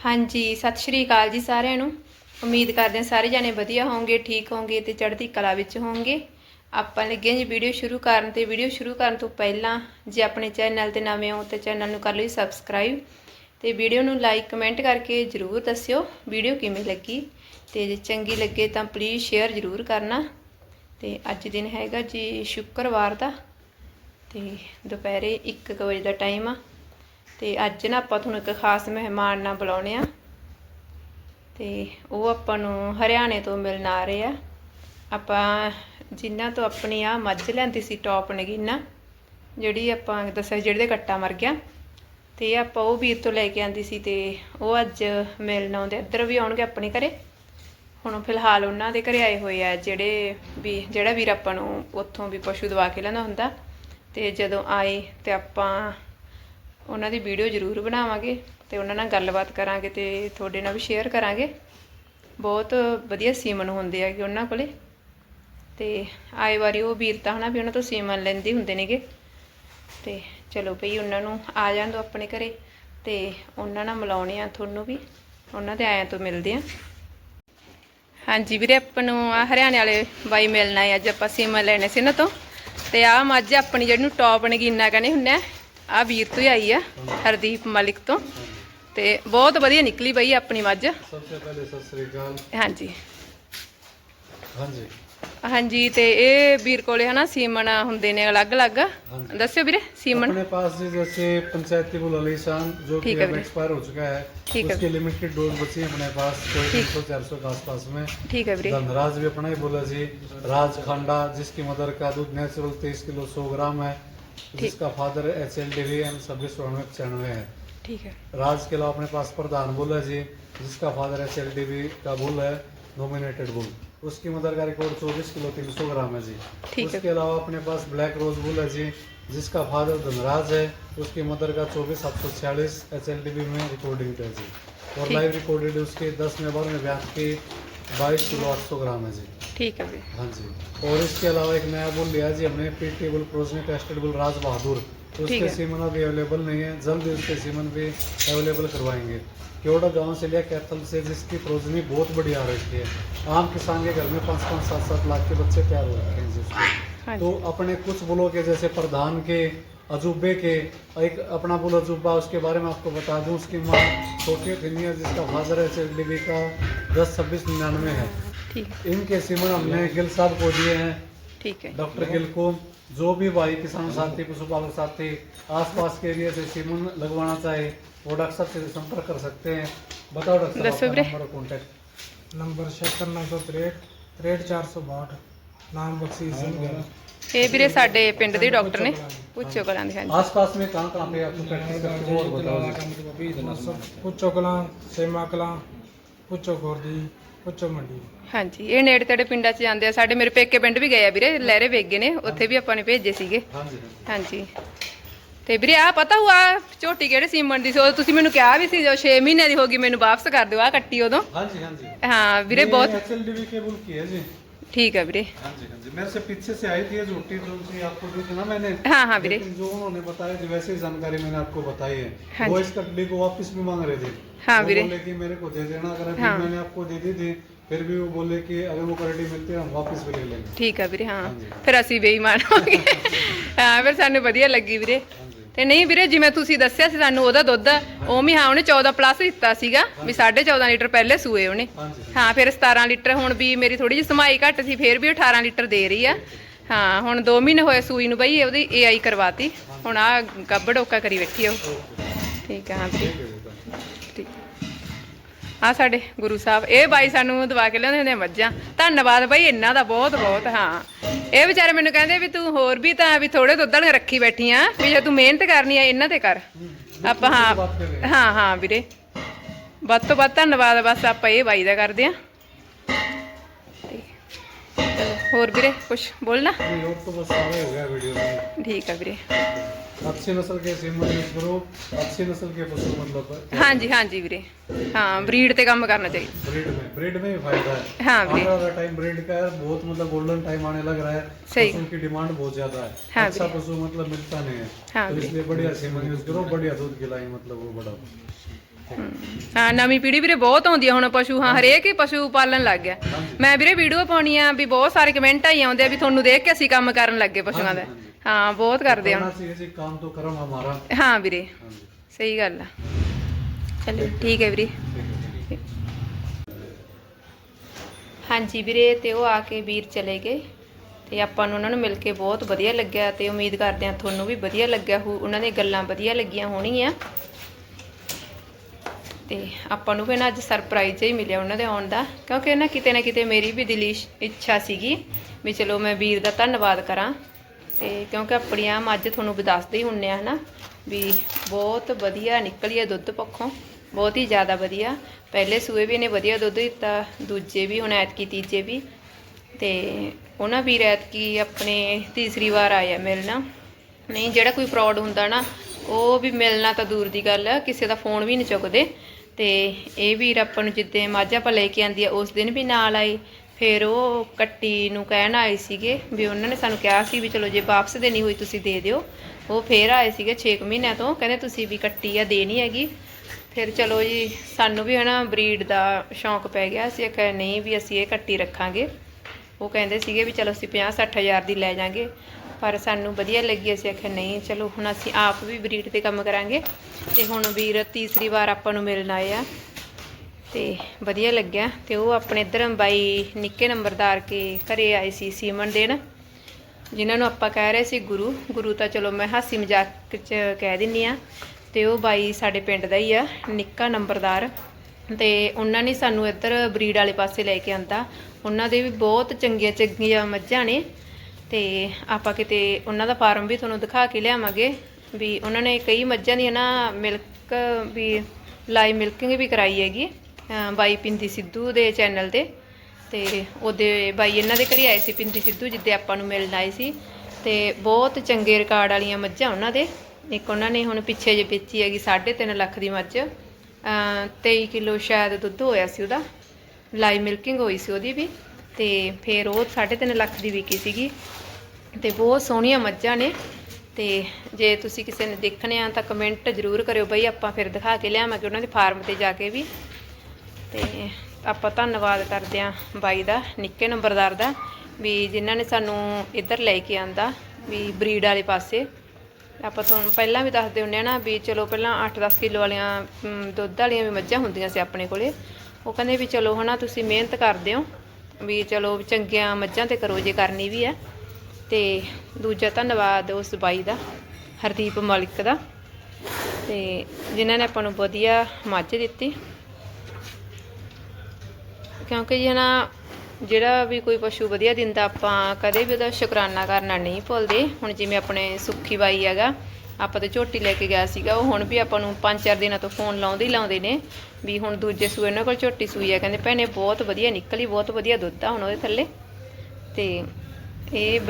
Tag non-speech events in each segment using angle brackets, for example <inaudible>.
ਹਾਂਜੀ, ਸਤਿ ਸ਼੍ਰੀ ਅਕਾਲ ਜੀ ਸਾਰਿਆਂ ਨੂੰ। ਉਮੀਦ ਕਰਦੇ ਹਾਂ ਸਾਰੇ ਜਾਣੇ ਵਧੀਆ ਹੋਵੋਗੇ, ਠੀਕ ਹੋਵੋਗੇ ਤੇ ਚੜ੍ਹਦੀ ਕਲਾ ਵਿੱਚ ਹੋਵੋਗੇ। ਆਪਾਂ ਲੱਗੇ ਹਾਂ ਜੀ ਵੀਡੀਓ ਸ਼ੁਰੂ ਕਰਨ ਤੇ ਵੀਡੀਓ ਸ਼ੁਰੂ ਕਰਨ ਤੋਂ ਪਹਿਲਾਂ ਜੇ ਆਪਣੇ ਚੈਨਲ ਤੇ ਨਵੇਂ ਹੋ ਤੇ ਚੈਨਲ ਨੂੰ ਕਰ ਲਿਓ ਸਬਸਕ੍ਰਾਈਬ ਤੇ ਵੀਡੀਓ ਨੂੰ ਲਾਈਕ ਕਮੈਂਟ ਕਰਕੇ ਜਰੂਰ ਦੱਸਿਓ ਵੀਡੀਓ ਕਿਵੇਂ ਲੱਗੀ। ਤੇ ਜੇ ਚੰਗੀ ਲੱਗੇ ਤਾਂ ਪਲੀਜ਼ ਸ਼ੇਅਰ ਜਰੂਰ ਕਰਨਾ। ਤੇ ਅੱਜ ਦਿਨ ਹੈਗਾ ਜੀ ਸ਼ੁੱਕਰਵਾਰ ਦਾ ਤੇ ਦੁਪਹਿਰੇ 1 ਵਜੇ ਦਾ ਟਾਈਮ ਆ। ਤੇ ਅੱਜ ਨਾ ਆਪਾਂ ਤੁਹਾਨੂੰ ਇੱਕ ਖਾਸ ਮਹਿਮਾਨ ਨਾਲ ਬੁਲਾਉਣੇ ਆ। ਤੇ ਉਹ ਆਪਾਂ ਨੂੰ ਹਰਿਆਣੇ ਤੋਂ ਮਿਲਣ ਆ ਰਹੇ ਆ। ਆਪਾਂ ਜਿਨ੍ਹਾਂ ਤੋਂ ਆਪਣੀ ਆ ਮੱਝ ਲੈਂਦੀ ਸੀ ਟੌਪ ਨਗੀਨਾ ਜਿਹੜੀ ਆਪਾਂ ਦੱਸਿਆ ਜਿਹੜੇ ਦੇ ਕੱਟਾ ਮਰ ਗਿਆ। ਤੇ ਆਪਾਂ ਉਹ ਵੀਰ ਤੋਂ ਲੈ ਕੇ ਆਂਦੀ ਸੀ ਤੇ ਉਹ ਅੱਜ ਮਿਲਣ ਆਉਂਦੇ ਇੱਧਰ ਵੀ ਆਉਣਗੇ ਆਪਣੇ ਘਰੇ। ਹੁਣ ਫਿਲਹਾਲ ਉਹਨਾਂ ਦੇ ਘਰੇ ਆਏ ਹੋਏ ਆ, ਜਿਹੜੇ ਵੀ, ਜਿਹੜਾ ਵੀਰ ਆਪਾਂ ਨੂੰ ਉੱਥੋਂ ਵੀ ਪਸ਼ੂ ਦਵਾ ਕੇ ਲੈਂਦਾ ਹੁੰਦਾ। ਤੇ ਜਦੋਂ ਆਏ ਤੇ ਆਪਾਂ ਉਹਨਾਂ ਦੀ ਵੀਡੀਓ ਜ਼ਰੂਰ ਬਣਾਵਾਂਗੇ ਤੇ ਉਹਨਾਂ ਨਾਲ ਗੱਲਬਾਤ ਕਰਾਂਗੇ ਤੇ ਤੁਹਾਡੇ ਨਾਲ ਵੀ ਸ਼ੇਅਰ ਕਰਾਂਗੇ। ਬਹੁਤ ਵਧੀਆ ਸੀਮਨ ਹੁੰਦੇ ਆਗੇ ਉਹਨਾਂ ਕੋਲੇ। ਤੇ ਆਏ ਵਾਰੀ ਉਹ ਵੀਰ ਤਾਂ ਹਨਾ ਵੀ ਉਹਨਾਂ ਤੋਂ ਸੀਮਨ ਲੈਂਦੇ ਹੁੰਦੇ ਨੇਗੇ। ਤੇ ਚਲੋ ਭਈ ਉਹਨਾਂ ਨੂੰ ਆ ਜਾਣ ਦੋ ਆਪਣੇ ਘਰੇ ਤੇ ਉਹਨਾਂ ਨਾਲ ਮਿਲਾਉਣੇ ਆ ਤੁਹਾਨੂੰ ਵੀ। ਉਹਨਾਂ ਦੇ ਆਇਆਂ ਤੋਂ ਮਿਲਦੇ ਆ। ਹਾਂਜੀ ਵੀਰੇ, ਆਪਾਂ ਨੂੰ ਆ ਹਰਿਆਣੇ ਵਾਲੇ ਬਾਈ ਮਿਲਣਾ ਹੈ ਅੱਜ ਆਪਾਂ ਸੀਮਨ ਲੈਣੇ ਸੀ ਨਾ ਤੋਂ। ਤੇ ਆ ਮੱਝ ਆਪਣੀ ਜਿਹੜੀ ਨੂੰ ਟੌਪ ਨਗੀਨਾ ਕਹਿੰਦੇ ਹੁੰਦੇ ਆ। ਆ ਵੀਰ ਤੋਂ ਹੀ ਆਈ ਆ ਹਰਦੀਪ ਮਲਿਕ ਤੋਂ ਤੇ ਬਹੁਤ ਵਧੀਆ ਨਿਕਲੀ ਬਈ ਆਪਣੀ ਮੱਝ सबसे पहले सत श्रीकाल ਹਾਂਜੀ हाँ जी ਹਾਂਜੀ ਤੇ ਇਹ ਵੀਰ ਕੋਲੇ ਹਨਾ ਸੀਮਨ ਹੁੰਦੇ ਨੇ ਅਲੱਗ-ਅਲੱਗ ਹਾਂਜੀ। ਦੱਸਿਓ ਵੀਰੇ ਸੀਮਨ अपने पास जी जैसे पंचायती बुल अलीशान जो कि ठीक है अब भैया। एक्सपायर हो चुका है ठीक है उसकी लिमिटेड डोज बची है अपने पास कोई ठीक। तीन सौ चार सौ के आसपास में ਠੀਕ है ਵੀਰੇ धनराज भी अपना ही बोला जी राज खंडा जिसकी मदर का दूध नेचुरल तेईस किलो सौ ग्राम है जिसका father H L D V M छब्बीस सौ पचानवे है। ठीक है। राज के अपने पास प्रधान बुल है जी जिसका father H L D V का बुल है नोमिनेटेड बुल। उसकी मदर का रिकॉर्ड चौबीस किलो तीन सौ ग्राम है जी। उसके अलावा अपने पास ब्लैक रोज बुल है जी जिसका फादर धनराज है। उसकी मदर का चौबीस सात सौ छियालीस एच एल डी बी में रिकॉर्डिंग है जी। और लाइव रिकॉर्डेड उसके दस में बारह में व्याप्त की बाईस किलो आठ सौ ग्राम है जी। ठीक है जी हाँ जी। और इसके अलावा एक नया बुल लिया जी हमने P T bull progeny tested bull Raj Bahadur उसके सीमन अभी अवेलेबल नहीं है। जल्द ही उसके सीमन भी अवेलेबल करवाएँगे। क्योड़ा गाँव से लिया कैथल से जिसकी प्रोजनी बहुत बढ़िया आ रही है। आम किसान के घर में पाँच पाँच सात सात लाख के बच्चे तैयार हो रखे हैं जिसके हाँ तो अपने कुछ बुलों के जैसे प्रधान के अजूबे के एक अपना बुल अजूबा उसके बारे में आपको बता दूँ उसकी माँ छोटी फिनिया जिसका फादर है एच का दस छब्बीस निन्यानवे है। इनके सीमन हमने गिल साहब को दिए हैं ਠੀਕ है डॉक्टर गिल को जो भी भाई किसान साथी पशुपालक साथी आसपास के एरिया से सीमन लगवाना चाहे वो डॉक्टर साहब से संपर्क कर सकते हैं बताओ डॉक्टर दस साहब फरवरी। आपका नंबर और कॉन्टैक्ट नंबर छिहत्तर नौ सौ तिरठ तिरठ चार सौ बाहठ नाम बख्शी सिंह गिल ਇਹ ਵੀਰੇ ਸਾਡੇ ਪਿੰਡ ਦੇ ਡਾਕਟਰ ਨੇ ਪੁੱਛੋ ਕਰਾਂ ਦੇ ਹਾਂਜੀ आसपास में कहाँ कहाँ पे आपको प्रैक्टिस करते हो और बताओ जी। पुच्छो कलां सेमा कलां पुच्छो ਪੁੱਛੋ ਮੰਡੀ ਹਾਂਜੀ ਇਹ ਨੇੜੇ ਤੇੜੇ ਪਿੰਡਾਂ 'ਚ ਜਾਂਦੇ ਆ। ਸਾਡੇ ਮੇਰੇ ਪੇਕੇ ਪਿੰਡ ਵੀ ਗਏ ਆ ਵੀਰੇ ਲਹਿਰੇ ਵੇਗੇ ਨੇ ਉੱਥੇ ਵੀ ਆਪਾਂ ਨੇ ਭੇਜੇ ਸੀਗੇ। ਹਾਂਜੀ ਹਾਂਜੀ। ਤੇ ਵੀਰੇ ਆ ਪਤਾ ਹੁਆ ਝੋਟੀ ਕਿਹੜੇ ਸੀਮਣ ਦੀ ਸੀ ਉਹ ਤੁਸੀਂ ਮੈਨੂੰ ਕਿਹਾ ਵੀ ਸੀ ਜੋ 6 ਮਹੀਨੇ ਦੀ ਹੋ ਗਈ ਮੈਨੂੰ ਵਾਪਸ ਕਰ ਦਿਓ ਆ ਕੱਟੀ ਉਦੋਂ। ਹਾਂਜੀ ਹਾਂਜੀ। ਹਾਂ ਵੀਰੇ ਬਹੁਤ ਐਕਸਐਲ ਦੀ ਵੀ ਕੇਬਲ ਕੀ ਹੈ ਜੀ? ठीक है वीरे। हाँ हाँ मेरे से पीछे से आई थी जो टी जो से आपको जो थी ना मैंने। हाँ हाँ वीरे। जो उन्होंने बताया जो वैसे ही जानकारी मैंने आपको बताई है हाँ वो इस कटली को वापस भी मांग रहे थे। हाँ वीरे। लेकिन मेरे को दे देना अगर हाँ। मैंने आपको दे दी थी फिर भी वो बोले कि अगर वो क्वालिटी मिलती है हम वापस भी ले लेंगे। ठीक है वीरे हाँ।, हाँ फिर असं बेईमान हो गए। <laughs> हाँ फिर सू वाइया लगी वीरे। ਤੇ ਨਹੀਂ ਵੀਰੇ ਜਿਵੇਂ ਤੁਸੀਂ ਦੱਸਿਆ ਸੀ ਸਾਨੂੰ ਉਹਦਾ ਦੁੱਧ ਉਹ ਵੀ ਹਾਂ ਉਹਨੇ 14 ਪਲੱਸ ਦਿੱਤਾ ਸੀਗਾ ਵੀ 14.5 ਲੀਟਰ ਪਹਿਲੇ ਸੂਏ ਉਹਨੇ। ਹਾਂ ਫਿਰ 17 ਲੀਟਰ ਹੁਣ ਵੀ ਮੇਰੀ ਥੋੜੀ ਜਿਹੀ ਸਮਾਈ ਘੱਟ ਸੀ ਫਿਰ ਵੀ 18 ਲੀਟਰ ਦੇ ਰਹੀ ਆ। ਹਾਂ ਹੁਣ 2 ਮਹੀਨੇ ਹੋਏ ਸੂਈ ਨੂੰ ਬਈ ਉਹਦੀ ਏਆਈ ਕਰਵਾਤੀ। ਹੁਣ ਆ ਗੱਬੜੋਕਾ ਕਰੀ ਬੈਠੀ ਆ ਉਹ। ਠੀਕ ਆ ਹਾਂ ਵੀਰੇ ਆ ਸਾਡੇ ਗੁਰੂ ਸਾਹਿਬ ਇਹ ਬਾਈ ਸਾਨੂੰ ਦਵਾ ਕੇ ਲਿਆਉਂਦੇ ਹੁੰਦੇ ਆ ਧੰਨਵਾਦ ਬਾਈ ਇਹਨਾਂ ਦਾ ਬਹੁਤ ਬਹੁਤ ਹਾਂ। ਇਹ ਵਿਚਾਰੇ ਮੈਨੂੰ ਕਹਿੰਦੇ ਵੀ ਤੂੰ ਹੋਰ ਵੀ ਤਾਂ ਵੀ ਥੋੜੇ ਦੁੱਧਾਂ ਰੱਖੀ ਬੈਠੀ ਆ ਵੀ ਜੇ ਤੂੰ ਮਿਹਨਤ ਕਰਨੀ ਆ ਇਹਨਾਂ ਤੇ ਕਰ। ਆਪਾਂ ਹਾਂ ਹਾਂ ਹਾਂ ਵੀਰੇ। ਵੱਧ ਤੋਂ ਵੱਧ ਧੰਨਵਾਦ ਬਸ ਆਪਾਂ ਇਹ ਬਾਈ ਦਾ ਕਰਦੇ ਆ। ਹੋਰ ਵੀਰੇ ਕੁਝ ਬੋਲਣਾ? ਠੀਕ ਆ ਵੀਰੇ। अच्छी नस्ल के सीमन यूज करो अच्छी नस्ल के पशु मतलब ਹਾਂਜੀ ਹਾਂਜੀ ਵੀਰੇ ਹਾਂ ਬਰੀਡ ਤੇ ਕੰਮ ਕਰਨਾ ਚਾਹੀਦਾ ब्रीड में ब्रीड में ही फायदा है हाँ, आने breed। वाला टाइम ब्रीड का है बहुत मतलब गोल्डन टाइम आने लग रहा है सही। पशु की डिमांड बहुत ज्यादा है हाँ, अच्छा breed। पशु मतलब मिलता नहीं है हाँ, तो breed। इसलिए बढ़िया सीमन यूज करो बढ़िया दूध खिलाई मतलब वो बड़ा ਹਾਂ ਨਵੀਂ ਪੀੜ੍ਹੀ ਵੀਰੇ ਬਹੁਤ ਆਉਂਦੀ ਆ ਹੁਣ ਪਸ਼ੂ ਹਾਂ ਹਰੇਕ ਹੀ ਪਸ਼ੂ ਪਾਲਣ ਲੱਗ ਗਿਆ ਮੈਂ ਵੀਰੇ ਵੀਡੀਓ ਪਾਉਣੀ ਆ ਵੀ ਬਹੁਤ ਸਾਰੇ ਕਮੈਂਟ ਆਈ ਆਉਂਦੇ ਆ ਵੀ ਤੁਹਾਨੂੰ ਦੇਖ ਕੇ ਅਸੀਂ ਕੰਮ ਕਰਨ ਲੱਗੇ ਪਸ਼ੂਆਂ ਦਾ ਹਾਂ ਬਹੁਤ ਕਰਦੇ ਹੁਣ ਸੀ ਅਸੀਂ ਕੰਮ ਤੋਂ ਕਰਮ ਹਮਾਰਾ ਹਾਂ ਵੀਰੇ ਸਹੀ ਗੱਲ ਆ। ਚਲੋ ਠੀਕ ਹੈ ਵੀਰੇ। ਹਾਂਜੀ ਵੀਰੇ ਤੇ ਉਹ ਆ ਕੇ ਵੀਰ ਚਲੇ ਗਏ। ਤੇ ਆਪਾਂ ਨੂੰ ਉਹਨਾਂ ਨੂੰ ਮਿਲ ਕੇ ਬਹੁਤ ਵਧੀਆ ਲੱਗਿਆ ਤੇ ਉਮੀਦ ਕਰਦੇ ਆ ਤੁਹਾਨੂੰ ਵੀ ਵਧੀਆ ਲੱਗਿਆ ਹੋ ਉਹਨਾਂ ਦੀਆਂ ਗੱਲਾਂ ਵਧੀਆ ਲੱਗੀਆਂ ਹੋਣੀਆਂ ਤੇ ਆਪਾਂ ਨੂੰ ਵੀ ਨਾ ਅੱਜ ਸਰਪ੍ਰਾਈਜ਼ ਹੀ ਮਿਲਿਆ ਉਹਨਾਂ ਦੇ ਆਉਣ ਦਾ। ਕਿਉਂਕਿ ਨਾ ਕਿਤੇ ਨਾ ਕਿਤੇ ਮੇਰੀ ਵੀ ਦਿਲੀ ਇੱਛਾ ਸੀਗੀ ਵੀ ਚਲੋ ਮੈਂ ਵੀਰ ਦਾ ਧੰਨਵਾਦ ਕਰਾਂ। ਤੇ ਕਿਉਂਕਿ ਆਪਣੀਆਂ ਮੱਝ ਤੁਹਾਨੂੰ ਵੀ ਦੱਸਦੇ ਹੀ ਹੁੰਨੇ ਆ ਹਨਾ ਵੀ ਬਹੁਤ ਵਧੀਆ ਨਿਕਲੀ ਆ ਦੁੱਧ ਪੱਖੋਂ, ਬਹੁਤ ਹੀ ਜ਼ਿਆਦਾ ਵਧੀਆ। ਪਹਿਲੇ ਸੂਏ ਵੀ ਇਹਨੇ ਵਧੀਆ ਦੁੱਧ ਦਿੱਤਾ, ਦੂਜੇ ਵੀ ਹੁਣ ਐਤਕੀ ਤੀਜੇ ਵੀ। ਤੇ ਉਹਨਾਂ ਵੀਰ ਐਤਕੀ ਆਪਣੇ ਤੀਸਰੀ ਵਾਰ ਆਇਆ ਮਿਲਣਾ। ਨਹੀਂ, ਜਿਹੜਾ ਕੋਈ ਫਰਾਡ ਹੁੰਦਾ ਨਾ, ਉਹ ਵੀ ਮਿਲਣਾ ਤਾਂ ਦੂਰ ਦੀ ਗੱਲ ਆ, ਕਿਸੇ ਦਾ ਫੋਨ ਵੀ ਨਹੀਂ ਚੁੱਕਦੇ। ਤੇ ਇਹ ਵੀਰ ਆਪਾਂ ਨੂੰ ਜਿੱਦੇ ਮੱਝ ਆਪਾਂ ਲੈ ਕੇ ਆਂਦੀ ਆ, ਉਸ ਦਿਨ ਵੀ ਨਾਲ ਆਏ। ਫਿਰ ਉਹ ਕੱਟੀ ਨੂੰ ਕਹਿਣ ਆਏ ਸੀਗੇ ਵੀ ਉਹਨਾਂ ਨੇ ਸਾਨੂੰ ਕਿਹਾ ਸੀ ਵੀ ਚਲੋ ਜੇ ਵਾਪਸ ਦੇਣੀ ਹੋਈ ਤੁਸੀਂ ਦੇ ਦਿਓ। ਉਹ ਫੇਰ ਆਏ ਸੀਗੇ 6 ਮਹੀਨਿਆਂ ਤੋਂ, ਕਹਿੰਦੇ ਤੁਸੀਂ ਵੀ ਕੱਟੀ ਆ, ਦੇਣੀ ਹੈਗੀ। ਫਿਰ ਚਲੋ ਜੀ, ਸਾਨੂੰ ਵੀ ਹਨਾ ਬਰੀਡ ਦਾ ਸ਼ੌਂਕ ਪੈ ਗਿਆ। ਅਸੀਂ ਆਖਿਆ ਨਹੀਂ ਵੀ ਅਸੀਂ ਇਹ ਕੱਟੀ ਰੱਖਾਂਗੇ। ਉਹ ਕਹਿੰਦੇ ਸੀਗੇ ਵੀ ਚਲੋ ਅਸੀਂ 50 60 ਹਜ਼ਾਰ ਦੀ ਲੈ ਜਾਾਂਗੇ। ਪਰ ਸਾਨੂੰ ਵਧੀਆ ਲੱਗੀ, ਅਸੀਂ ਆਖਿਆ ਨਹੀਂ, ਚਲੋ ਹੁਣ ਅਸੀਂ ਆਪ ਵੀ ਬਰੀਡ ਤੇ ਕੰਮ ਕਰਾਂਗੇ। ਤੇ ਹੁਣ ਵੀਰ ਤੀਸਰੀ ਵਾਰ ਆਪਾਂ ਨੂੰ ਮਿਲਣ ਆਏ ਆ। ਤੇ ਵਧੀਆ ਲੱਗਿਆ ਤੇ ਉਹ ਆਪਣੇ ਇੱਧਰ ਬਾਈ ਨਿੱਕੇ ਨੰਬਰਦਾਰ ਕੇ ਘਰੇ ਆਏ ਸੀ ਸੀਮਨ ਦੇਣ, ਜਿਨ੍ਹਾਂ ਨੂੰ ਆਪਾਂ ਕਹਿ ਰਹੇ ਸੀ ਗੁਰੂ। ਗੁਰੂ ਤਾਂ ਚਲੋ ਮੈਂ ਹਾਸੀ ਮਜ਼ਾਕ ਚ ਕਹਿ ਦਿੰਨੀ ਆ। ਤੇ ਉਹ ਬਾਈ ਸਾਡੇ ਪਿੰਡ ਦਾ ਹੀ ਆ, ਨਿੱਕਾ ਨੰਬਰਦਾਰ। ਤੇ ਉਹਨਾਂ ਨੇ ਸਾਨੂੰ ਇੱਧਰ ਬਰੀਡ ਵਾਲੇ ਪਾਸੇ ਲੈ ਕੇ ਆਂਦਾ। ਉਹਨਾਂ ਦੇ ਵੀ ਬਹੁਤ ਚੰਗੀਆਂ ਚੰਗੀਆਂ ਮੱਝਾਂ ਨੇ। ਤੇ ਆਪਾਂ ਕਿਤੇ ਉਹਨਾਂ ਦਾ ਫਾਰਮ ਵੀ ਤੁਹਾਨੂੰ ਦਿਖਾ ਕੇ ਲਿਆਵਾਂਗੇ ਵੀ ਉਹਨਾਂ ਨੇ ਕਈ ਮੱਝਾਂ ਦੀ ਨਾ ਮਿਲਕ ਵੀ ਲਾਈਵ ਮਿਲਕਿੰਗ ਵੀ ਕਰਾਈ ਹੈਗੀ। ਬਾਈ ਪਿੰਦੀ ਸਿੱਧੂ ਦੇ ਚੈਨਲ ਤੇ। ਤੇ ਉਹਦੇ ਬਾਈ ਇਹਨਾਂ ਦੇ ਘਰੇ ਆਏ ਸੀ ਪਿੰਦੀ ਸਿੱਧੂ, ਜਿੱਦੇ ਆਪਾਂ ਨੂੰ ਮਿਲਣ ਆਏ ਸੀ। ਤੇ ਬਹੁਤ ਚੰਗੇ ਰਿਕਾਰਡ ਵਾਲੀਆਂ ਮੱਝਾਂ ਉਹਨਾਂ ਦੇ। ਇੱਕ ਉਹਨਾਂ ਨੇ ਹੁਣ ਪਿੱਛੇ ਜੇ ਵੇਚੀ ਹੈਗੀ 3.5 ਲੱਖ ਦੀ ਮੱਝ। ਅਹ 23 ਕਿਲੋ ਸ਼ਾਇਦ ਦੁੱਧ ਹੋਇਆ ਸੀ ਉਹਦਾ। ਲਾਈਵ ਮਿਲਕਿੰਗ ਹੋਈ ਸੀ ਉਹਦੀ ਵੀ। ਤੇ ਫਿਰ ਉਹ 3.5 ਲੱਖ ਦੀ ਵਿਕੀ ਸੀਗੀ। ਤੇ ਬਹੁਤ ਸੋਹਣੀਆਂ ਮੱਝਾਂ ਨੇ। ਤੇ ਜੇ ਤੁਸੀਂ ਕਿਸੇ ਨੇ ਦੇਖਣੇ ਆ ਤਾਂ ਕਮੈਂਟ ਜ਼ਰੂਰ ਕਰਿਓ ਬਈ, ਆਪਾਂ ਫਿਰ ਦਿਖਾ ਕੇ ਲਿਆਵਾਂਗੇ ਉਹਨਾਂ ਦੇ ਫਾਰਮ ਤੇ ਜਾ ਕੇ ਵੀ। ਤੇ ਆਪਾਂ ਧੰਨਵਾਦ ਕਰਦੇ ਆਂ ਬਾਈ ਦਾ, ਨਿੱਕੇ ਨੰਬਰਦਾਰ ਦਾ, ਵੀ ਜਿਨ੍ਹਾਂ ਨੇ ਸਾਨੂੰ ਇੱਧਰ ਲੈ ਕੇ ਆਂਦਾ, ਵੀ ਬਰੀਡ ਵਾਲੇ ਪਾਸੇ। ਆਪਾਂ ਤੁਹਾਨੂੰ ਪਹਿਲਾਂ ਵੀ ਦੱਸਦੇ ਹੁੰਦੇ ਆ ਨਾ, ਵੀ ਚਲੋ ਪਹਿਲਾਂ 8-10 ਕਿਲੋ ਵਾਲੀਆਂ ਦੁੱਧ ਵਾਲੀਆਂ ਵੀ ਮੱਝਾਂ ਹੁੰਦੀਆਂ ਸੀ ਆਪਣੇ ਕੋਲੇ। ਉਹ ਕਹਿੰਦੇ ਵੀ ਚਲੋ ਹਨਾ, ਤੁਸੀਂ ਮਿਹਨਤ ਕਰਦੇ ਹੋ, ਵੀ ਚਲੋ ਚੰਗੀਆਂ ਮੱਝਾਂ ਤੇ ਕਰੋ ਜੇ ਕਰਨੀ ਵੀ ਹੈ। ਤੇ ਦੂਜਾ ਧੰਨਵਾਦ ਉਸ ਬਾਈ ਦਾ, ਹਰਦੀਪ ਮਲਿਕ ਦਾ। ਤੇ ਜਿਨ੍ਹਾਂ ਨੇ ਆਪਾਂ ਨੂੰ ਵਧੀਆ ਮੱਝ ਦਿੱਤੀ। ਕਿਉਂਕਿ ਜੀ ਨਾ ਜਿਹੜਾ ਵੀ ਕੋਈ ਪਸ਼ੂ ਵਧੀਆ ਦਿੰਦਾ, ਆਪਾਂ ਕਦੇ ਵੀ ਉਹਦਾ ਸ਼ੁਕਰਾਨਾ ਕਰਨਾ ਨਹੀਂ ਭੁੱਲਦੇ। ਹੁਣ ਜਿਵੇਂ ਆਪਣੇ ਸੁੱਖੀ ਬਾਈ ਹੈਗਾ, ਆਪਾਂ ਤੇ ਝੋਟੀ ਲੈ ਕੇ ਗਿਆ ਸੀਗਾ, ਉਹ ਹੁਣ ਵੀ ਆਪਾਂ ਨੂੰ 5-4 ਦਿਨਾਂ ਤੋਂ ਫੋਨ ਲਾਉਂਦੇ ਹੀ ਲਾਉਂਦੇ ਨੇ, ਵੀ ਹੁਣ ਦੂਜੇ ਸੂਏ, ਉਹਨਾਂ ਕੋਲ ਝੋਟੀ ਸੂਈ ਆ, ਕਹਿੰਦੇ ਭੈਣੇ ਬਹੁਤ ਵਧੀਆ ਨਿਕਲੀ, ਬਹੁਤ ਵਧੀਆ ਦੁੱਧ ਆ ਹੁਣ ਉਹਦੇ ਥੱਲੇ। ਤੇ ਇਹ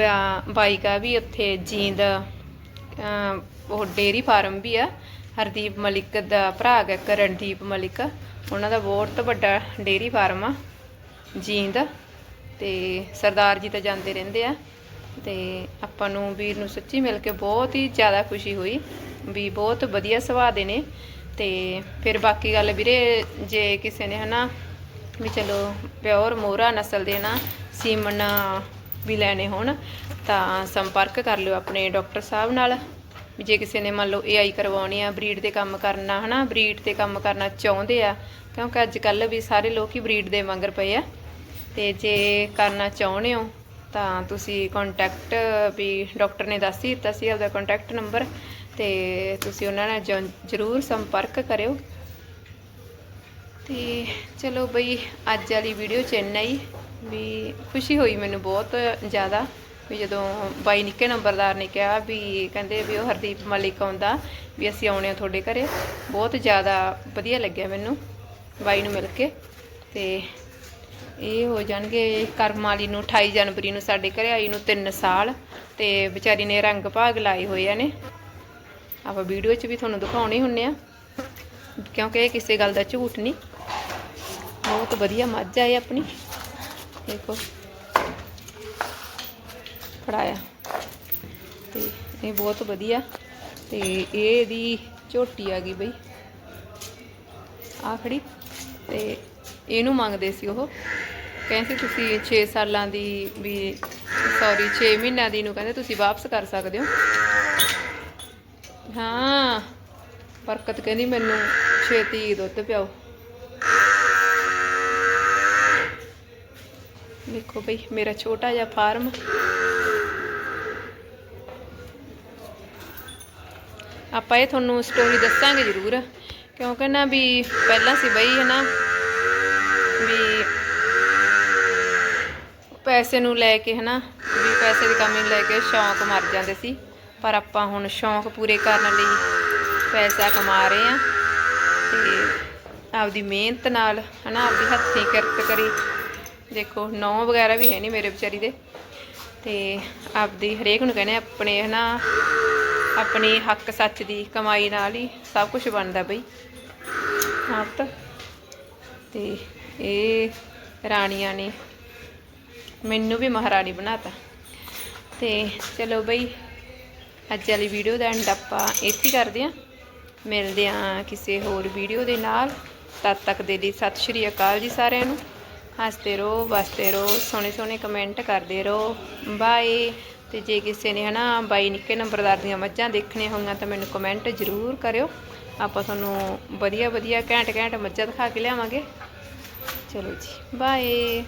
ਬਾਈਕਾ ਵੀ ਉੱਥੇ ਜੀਂਦ ਉਹ ਡੇਰੀ ਫਾਰਮ ਵੀ ਆ, ਹਰਦੀਪ ਮਲਿਕ ਦਾ ਭਰਾ ਹੈਗਾ, ਇੱਕ ਰਣਦੀਪ ਮਲਿਕ, ਉਹਨਾਂ ਦਾ ਬਹੁਤ ਵੱਡਾ ਡੇਰੀ ਫਾਰਮ ਆ। ਜੀਂਦ ਤੇ ਸਰਦਾਰ ਜੀ ਤਾਂ ਜਾਂਦੇ ਰਹਿੰਦੇ ਆ ਤੇ ਆਪਾਂ ਨੂੰ ਵੀਰ ਨੂੰ ਸੱਚੀ ਮਿਲ ਕੇ ਬਹੁਤ ਹੀ ਜ਼ਿਆਦਾ ਖੁਸ਼ੀ ਹੋਈ ਵੀ ਬਹੁਤ ਵਧੀਆ ਸੁਭਾਅ ਦੇ ਨੇ ਤੇ ਫਿਰ ਬਾਕੀ ਗੱਲ ਵੀਰੇ ਜੇ ਕਿਸੇ ਨੇ ਹਨਾ ਵੀ ਚਲੋ ਪਿਓਰ ਮੋਹਰਾ ਨਸਲ ਦੇ ਨਾ ਸੀਮਨ ਵੀ ਲੈਣੇ ਹੋਣ ਤਾਂ ਸੰਪਰਕ ਕਰ ਲਿਓ ਆਪਣੇ ਡਾਕਟਰ ਸਾਹਿਬ ਨਾਲ ਵੀ ਜੇ ਕਿਸੇ ਨੇ ਮੰਨ ਲਓ ਏਆਈ ਕਰਵਾਉਣੀ ਆ ਬਰੀਡ ਤੇ ਕੰਮ ਕਰਨਾ, ਹਨਾ ਬਰੀਡ ਤੇ ਕੰਮ ਕਰਨਾ ਚਾਹੁੰਦੇ ਆ, ਕਿਉਂਕਿ ਅੱਜ ਕੱਲ ਵੀ ਸਾਰੇ ਲੋਕ ਹੀ ਬਰੀਡ ਦੇ ਮੰਗਰ ਪਏ ਆ। ਤੇ ਜੇ ਕਰਨਾ ਚਾਹੁੰਦੇ ਹੋ, ਤਾਂ ਤੁਸੀਂ ਕੰਟੈਕਟ ਵੀ ਡਾਕਟਰ ਨੇ ਦੱਸ ਹੀ ਦਿੱਤਾ ਸੀ ਆਪਦਾ ਕੰਟੈਕਟ ਨੰਬਰ ਤੇ ਤੁਸੀਂ ਉਹਨਾਂ ਨਾਲ ਜ਼ਰੂਰ ਸੰਪਰਕ ਕਰਿਓ। ਤੇ ਚਲੋ ਬਈ, ਅੱਜ ਵਾਲੀ ਵੀਡੀਓ ਚ ਇੰਨਾ ਹੀ। ਵੀ ਖੁਸ਼ੀ ਹੋਈ ਮੈਨੂੰ ਬਹੁਤ ਜ਼ਿਆਦਾ, ਵੀ ਜਦੋਂ ਬਾਈ ਨਿੱਕੇ ਨੰਬਰਦਾਰ ਨੇ ਕਿਹਾ ਵੀ, ਕਹਿੰਦੇ ਵੀ ਉਹ ਹਰਦੀਪ ਮਲਿਕ ਆਉਂਦਾ, ਵੀ ਅਸੀਂ ਆਉਣੇ ਆ ਤੁਹਾਡੇ ਘਰੇ। ਬਹੁਤ ਜ਼ਿਆਦਾ ਵਧੀਆ ਲੱਗਿਆ ਮੈਨੂੰ ਬਾਈ ਨੂੰ ਮਿਲ ਕੇ। ਤੇ ਇਹ ਹੋ ਜਾਣਗੇ ਕਰਮ ਵਾਲੀ ਨੂੰ 28 ਜਨਵਰੀ ਨੂੰ ਸਾਡੇ ਘਰੇ ਆਈ ਨੂੰ 3 ਸਾਲ ਤੇ ਵਿਚਾਰੀ ਨੇ ਰੰਗ ਭਾਗ ਲਾਏ ਹੋਏ ਆ ਨੇ। ਆਪਾਂ ਵੀਡੀਓ 'ਚ ਵੀ ਤੁਹਾਨੂੰ ਦਿਖਾਉਣੇ ਹੁੰਨੇ ਆ। ਕਿਉਂਕਿ ਇਹ ਕਿਸੇ ਗੱਲ ਦਾ ਝੂਠ ਨਹੀਂ। ਬਹੁਤ ਵਧੀਆ ਮੱਝ ਆ ਇਹ ਆਪਣੀ। ਦੇਖੋ। ਫੜਾਇਆ। ਤੇ ਇਹ ਬਹੁਤ ਵਧੀਆ। ਤੇ ਇਹ ਇਹਦੀ ਝੋਟੀ ਆ ਗਈ ਬਈ। ਆਖੜੀ ਖੜੀ ਤੇ ਇਹਨੂੰ ਮੰਗਦੇ ਸੀ ਉਹ। ਕਹਿੰਦੇ ਤੁਸੀਂ 6 ਸਾਲਾਂ ਦੀ ਵੀ ਸੌਰੀ 6 ਮਹੀਨਿਆਂ ਦੀ ਨੂੰ ਕਹਿੰਦੇ ਤੁਸੀਂ ਵਾਪਸ ਕਰ ਸਕਦੇ ਹੋ। ਹਾਂ, ਬਰਕਤ ਕਹਿੰਦੀ ਮੈਨੂੰ ਛੇਤੀ ਦੁੱਧ ਪਿਆਓ। ਦੇਖੋ ਬਈ, ਮੇਰਾ ਛੋਟਾ ਜਿਹਾ ਫਾਰਮ। ਆਪਾਂ ਇਹ ਤੁਹਾਨੂੰ ਸਟੋਰੀ ਦੱਸਾਂਗੇ ਜ਼ਰੂਰ। ਕਿਉਂਕਿ ਨਾ ਵੀ ਪਹਿਲਾਂ ਸੀ ਬਈ ਹੈ ਨਾ ਵੀ ਪੈਸੇ ਨੂੰ ਲੈ ਕੇ ਹਨਾ, ਵੀ ਪੈਸੇ ਦੀ ਕਮੀ ਨੂੰ ਲੈ ਕੇ ਸ਼ੌਂਕ ਮਰ ਜਾਂਦੇ ਸੀ। ਪਰ ਆਪਾਂ ਹੁਣ ਸ਼ੌਂਕ ਪੂਰੇ ਕਰਨ ਲਈ ਪੈਸਾ ਕਮਾ ਰਹੇ ਆ ਤੇ ਆਪਦੀ ਮਿਹਨਤ ਨਾਲ ਹਨਾ, ਆਪਦੀ ਹੱਥੀਂ ਕਿਰਤ ਕਰੀ। ਦੇਖੋ ਨੌ ਵਗੈਰਾ ਵੀ ਹੈ ਨਹੀਂ ਮੇਰੇ ਵਿਚਾਰੀ ਦੇ। ਤੇ ਆਪਦੀ ਹਰੇਕ ਨੂੰ ਕਹਿੰਦੇ ਆਪਣੇ ਹਨਾ, ਆਪਣੇ ਹੱਕ ਸੱਚ ਦੀ ਕਮਾਈ ਨਾਲ ਹੀ ਸਭ ਕੁਝ ਬਣਦਾ ਬਈ। ਆਪ ਤਾਂ। ਤੇ ਇਹ ਰਾਣੀਆਂ ਨੇ ਮੈਨੂੰ ਵੀ ਮਹਾਰਾਣੀ ਬਣਾਤਾ। ਤੇ ਚਲੋ ਬਈ, ਅੱਜ ਵਾਲੀ ਵੀਡੀਓ ਦਾ ਐਂਡ ਆਪਾਂ ਇੱਥੇ ਕਰਦੇ ਆਂ ਮਿਲਦੇ ਆਂ ਕਿਸੇ ਹੋਰ ਵੀਡੀਓ ਦੇ ਨਾਲ। ਤਦ ਤੱਕ ਦੇ ਲਈ ਸਤਿ ਸ਼੍ਰੀ ਅਕਾਲ ਜੀ ਸਾਰਿਆਂ ਨੂੰ। ਹੱਸਦੇ ਰਹੋ, ਵਸਦੇ ਰਹੋ, ਸੋਹਣੇ ਸੋਹਣੇ ਕਮੈਂਟ ਕਰਦੇ ਰਹੋ। ਬਾਏ ਤੇ ਜੇ ਕਿਸੇ ਨੇ ਹਨਾ ਬਾਈ ਨਿੱਕੇ ਨੰਬਰਦਾਰ ਦੀਆਂ ਮੱਝਾਂ ਦੇਖਣੀਆਂ ਹੋਈਆਂ ਤਾਂ ਮੈਨੂੰ ਕਮੈਂਟ ਜ਼ਰੂਰ ਕਰਿਓ। ਆਪਾਂ ਤੁਹਾਨੂੰ ਵਧੀਆ ਵਧੀਆ ਘੈਂਟ ਘੈਂਟ ਮੱਝਾਂ ਦਿਖਾ ਕੇ ਲਿਆਵਾਂਗੇ। ਚਲੋ ਜੀ ਬਾਏ